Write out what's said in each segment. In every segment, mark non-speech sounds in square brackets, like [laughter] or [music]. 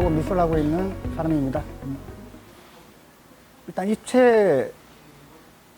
미술 하고 있는 사람입니다. 음. 일단 입체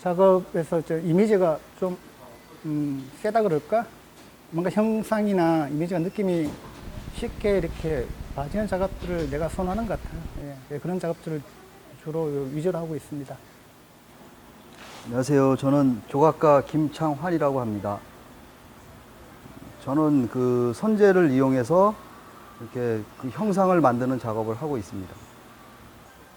작업에서 저 이미지가 좀 음, 세다 그럴까? 뭔가 형상이나 이미지가 느낌이 쉽게 이렇게 봐지는 작업들을 내가 선호하는 것 같아요. 예, 예, 그런 작업들을 주로 위주로 하고 있습니다. 안녕하세요. 저는 조각가 김창환이라고 합니다. 저는 그 선재를 이용해서 이렇게 그 형상을 만드는 작업을 하고 있습니다.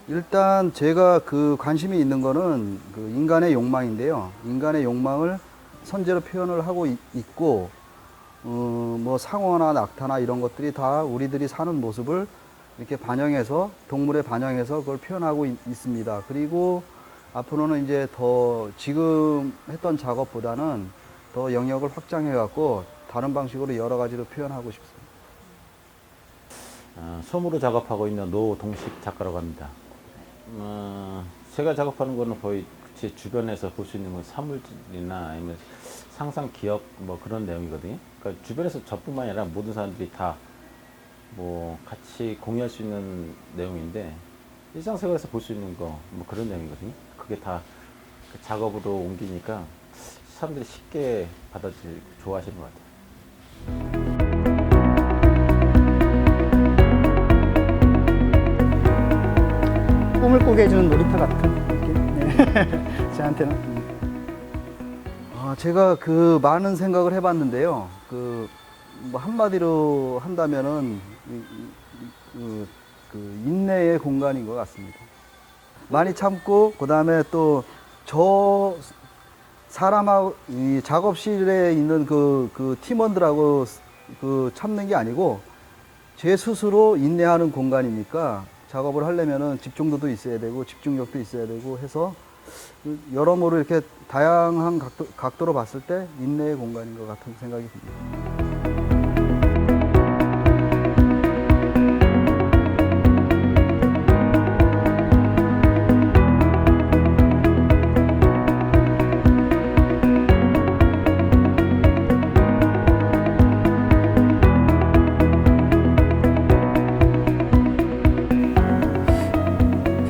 일단 제가 그 관심이 있는 거는 그 인간의 욕망인데요. 인간의 욕망을 선재로 표현을 하고 있- 있고, 어, 뭐 상어나 낙타나 이런 것들이 다 우리들이 사는 모습을 이렇게 반영해서 동물에 반영해서 그걸 표현하고 있, 있습니다. 그리고 앞으로는 이제 더 지금 했던 작업보다는 더 영역을 확장해 갖고 다른 방식으로 여러 가지로 표현하고 싶습니다. 어, 솜으로 작업하고 있는 노동식 작가라고 합니다. 어, 제가 작업하는 거는 거의 제 주변에서 볼 수 있는 건 사물이나 아니면 상상 기억 뭐 그런 내용이거든요. 그러니까 주변에서 저뿐만 아니라 모든 사람들이 다 뭐 같이 공유할 수 있는 내용인데 일상생활에서 볼 수 있는 거 뭐 그런 내용이거든요. 그게 다그 작업으로 옮기니까 사람들이 쉽게 받아들이고 좋아하시는 것 같아요. 꾸게 해주는 놀이터 같은 느낌. 네. [laughs] 저한테는. 음. 아, 제가 그 많은 생각을 해봤는데요. 그, 뭐 한마디로 한다면은, 그, 그 인내의 공간인 것 같습니다. 많이 참고, 그 다음에 또 저 사람하고, 이 작업실에 있는 그, 그 팀원들하고 그 참는 게 아니고, 제 스스로 인내하는 공간이니까 작업을 하려면은 집중도도 있어야 되고, 집중력도 있어야 되고 해서 그 여러모로 이렇게 다양한 각도, 각도로 봤을 때 인내의 공간인 것 같은 생각이 듭니다.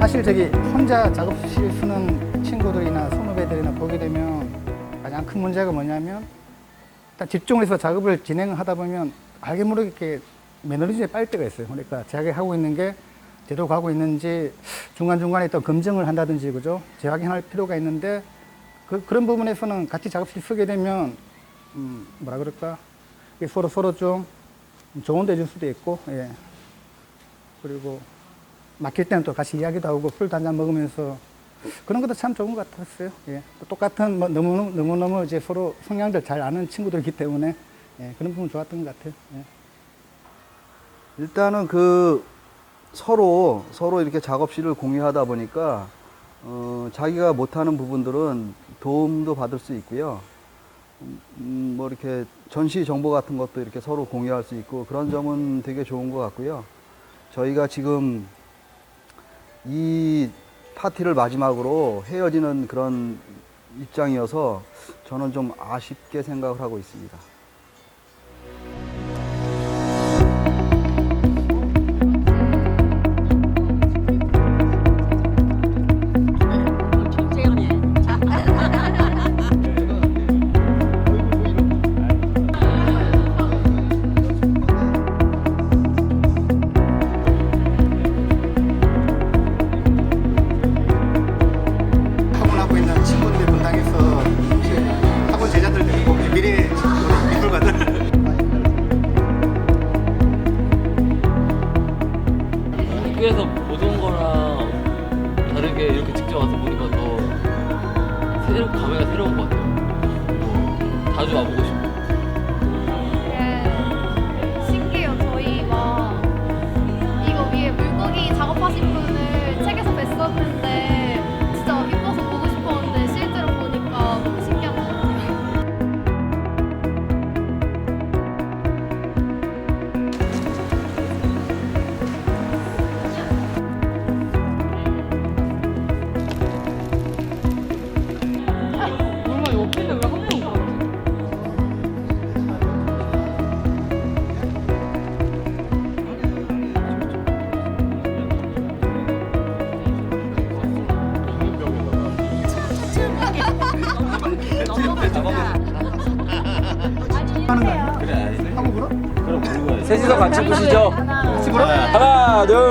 사실 저기 혼자 작업실 쓰는 친구들이나 선후배들이나 보게 되면 가장 큰 문제가 뭐냐면 일단 집중을 해서 작업을 진행하다 보면 알게 모르게 매너리즘에 빠질 때가 있어요. 그러니까 자기 하고 있는 게 제대로 가고 있는지 중간중간에 또 검증을 한다든지 그죠? 재확인할 필요가 있는데 그, 그런 부분에서는 같이 작업실 쓰게 되면 음, 뭐라 그럴까? 서로 서로 좀 좋은 데줄 수도 있고 예. 그리고 막힐 때는 또 같이 이야기도 하고 술도 한잔 먹으면서 그런 것도 참 좋은 것 같았어요. 예. 또 똑같은 뭐 너무 너무 너무 이제 서로 성향들 잘 아는 친구들이기 때문에 예. 그런 부분 좋았던 것 같아요. 예. 일단은 그 서로 서로 이렇게 작업실을 공유하다 보니까 어, 자기가 못하는 부분들은 도움도 받을 수 있고요. 음, 뭐 이렇게 전시 정보 같은 것도 이렇게 서로 공유할 수 있고 그런 점은 되게 좋은 것 같고요. 저희가 지금 이 파티를 마지막으로 헤어지는 그런 입장이어서 저는 좀 아쉽게 생각을 하고 있습니다.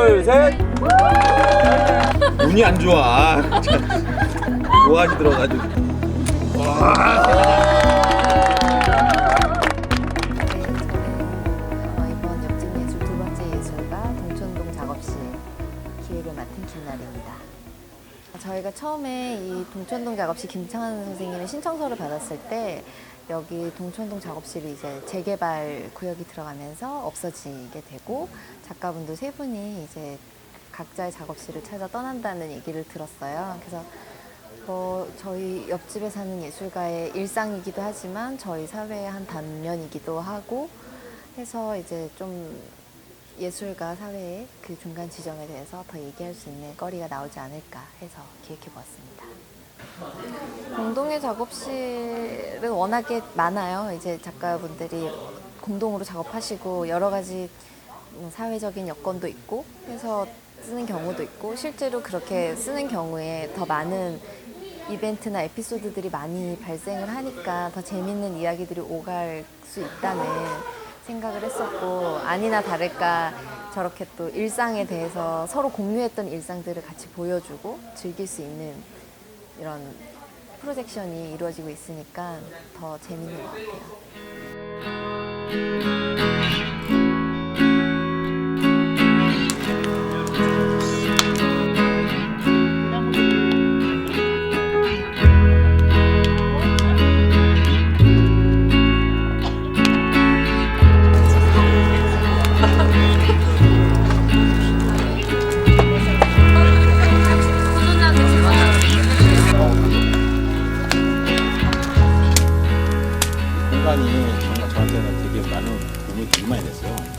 둘, 셋. 운이 안 좋아. [laughs] 뭐하지 들어가지고. 어, 이번 옆집 예술 두 번째 예술가 동천동 작업실 기획을 맡은 김나리입니다. 저희가 처음에 이 동천동 작업실 김창환 선생님의 신청서를 받았을 때 여기 동천동 작업실이 이제 재개발 구역이 들어가면서 없어지게 되고 작가분들 세 분이 이제 각자의 작업실을 찾아 떠난다는 얘기를 들었어요. 그래서 뭐 저희 옆집에 사는 예술가의 일상이기도 하지만 저희 사회의 한 단면이기도 하고 해서 이제 좀 예술가 사회의 그 중간 지점에 대해서 더 얘기할 수 있는 거리가 나오지 않을까 해서 기획해 보았습니다. 공동의 작업실은 워낙에 많아요. 이제 작가분들이 공동으로 작업하시고 여러 가지 음, 사회적인 여건도 있고 해서 쓰는 경우도 있고 실제로 그렇게 쓰는 경우에 더 많은 이벤트나 에피소드들이 많이 발생을 하니까 더 재밌는 이야기들이 오갈 수 있다는 생각을 했었고 아니나 다를까 저렇게 또 일상에 대해서 서로 공유했던 일상들을 같이 보여주고 즐길 수 있는 이런 프로젝션이 이루어지고 있으니까 더 재밌는 것 같아요.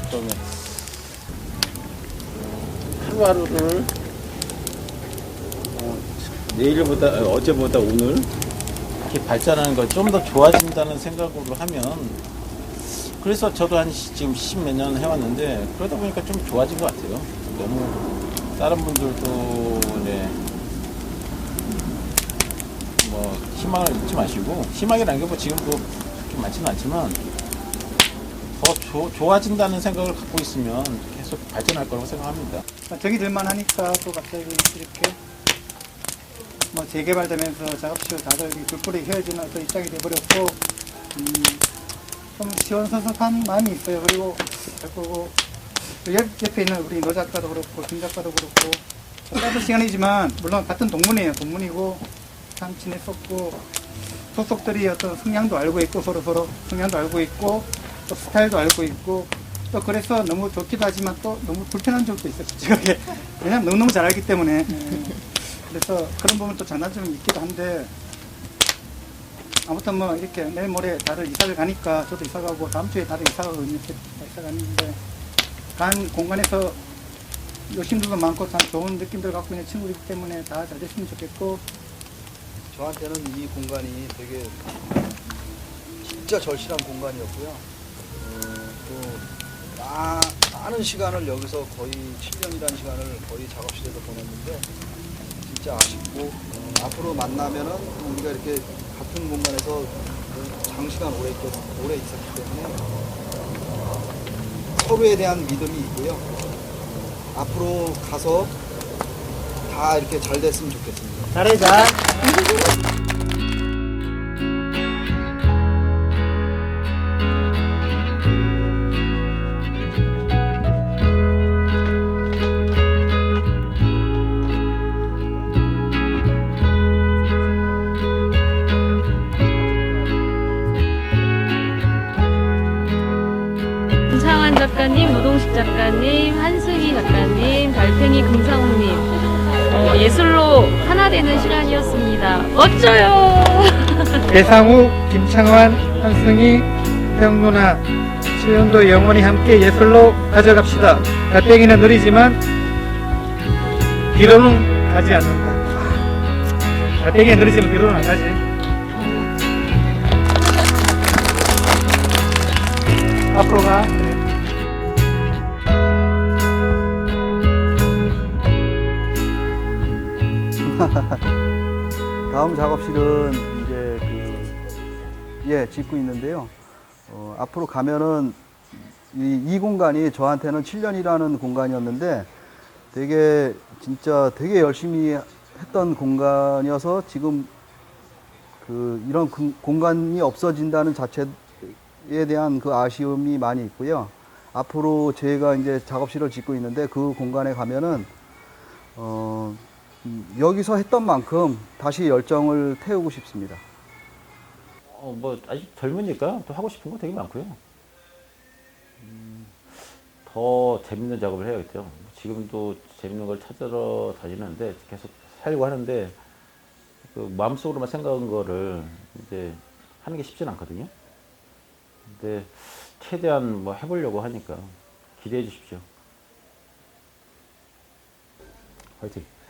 처음에 하루하루를 어, 내일보다 어, 어제보다 오늘 이렇게 발전하는 걸 좀 더 좋아진다는 생각으로 하면 그래서 저도 한 시- 지금 십 몇 년 해왔는데 그러다 보니까 좀 좋아진 것 같아요. 너무 다른 분들도 네. 뭐 희망을 잃지 마시고 희망이라는 게뭐 지금도 좀 많지는 않지만 더 조- 좋아진다는 생각을 갖고 있으면 계속 발전할 거라고 생각합니다. 정이 들만 하니까 또 갑자기 이렇게 뭐 재개발되면서 작업실 다들 이 불불이 헤어지는 어떤 입장이 돼버렸고 음, 좀 시원섭섭한 마음이 있어요. 그리고 그리고 옆, 옆에 있는 우리 노 작가도 그렇고 김 작가도 그렇고 짧은 시간이지만 물론 같은 동문이에요. 동문이고 참 친했었고 소속들이 어떤 성향도 알고 있고 서로 서로 성향도 알고 있고 또 스타일도 알고 있고 또 그래서 너무 좋기도 하지만 또 너무 불편한 적도 있어요. [laughs] 솔직하게 왜냐면 너무너무 잘 알기 때문에 그래서 그런 부분 또 장단점이 있기도 한데 아무튼 뭐 이렇게 내일 모레 다들 이사를 가니까 저도 이사 가고 다음 주에 다들 이사 가거든요. 이사 가는데 간 공간에서 욕심들도 많고 참 좋은 느낌들 갖고 있는 친구이기 때문에 다 잘 됐으면 좋겠고 저한테는 이 공간이 되게 진짜 절실한 공간이었고요. 어, 또 마, 많은 시간을 여기서 거의 7년이라는 시간을 거의 작업실에서 보냈는데 진짜 아쉽고 어, 앞으로 만나면은 우리가 이렇게 같은 공간에서 장시간 오래, 있겠, 오래 있었기 때문에 서로에 대한 믿음이 있고요. 앞으로 가서 다 이렇게 잘 됐으면 좋겠습니다. 잘해자. 예술로 하나 되는 시간이었습니다. 멋져요. [laughs] 배상우, 김창환, 한승희, 형누나, 수연도 영원히 함께 예술로 가져갑시다. 달팽이는 느리지만 뒤로는 가지 않는다. 달팽이는 느리지만 뒤로는 안 가지. 앞으로 가. [laughs] 다음 작업실은 이제 그, 예, 짓고 있는데요. 어, 앞으로 가면은 이, 이 공간이 저한테는 7년이라는 공간이었는데 되게 진짜 되게 열심히 했던 공간이어서 지금 그 이런 그 공간이 없어진다는 자체에 대한 그 아쉬움이 많이 있고요. 앞으로 제가 이제 작업실을 짓고 있는데 그 공간에 가면은 어, 음, 여기서 했던 만큼 다시 열정을 태우고 싶습니다. 어, 뭐 아직 젊으니까 또 하고 싶은 거 되게 많고요. 음, 더 재밌는 작업을 해야겠죠. 지금도 재밌는 걸 찾으러 다니는데 계속 살려고 하는데 그 마음속으로만 생각한 거를 이제 하는 게 쉽진 않거든요. 근데 최대한 뭐 해보려고 하니까 기대해 주십시오. 화이팅!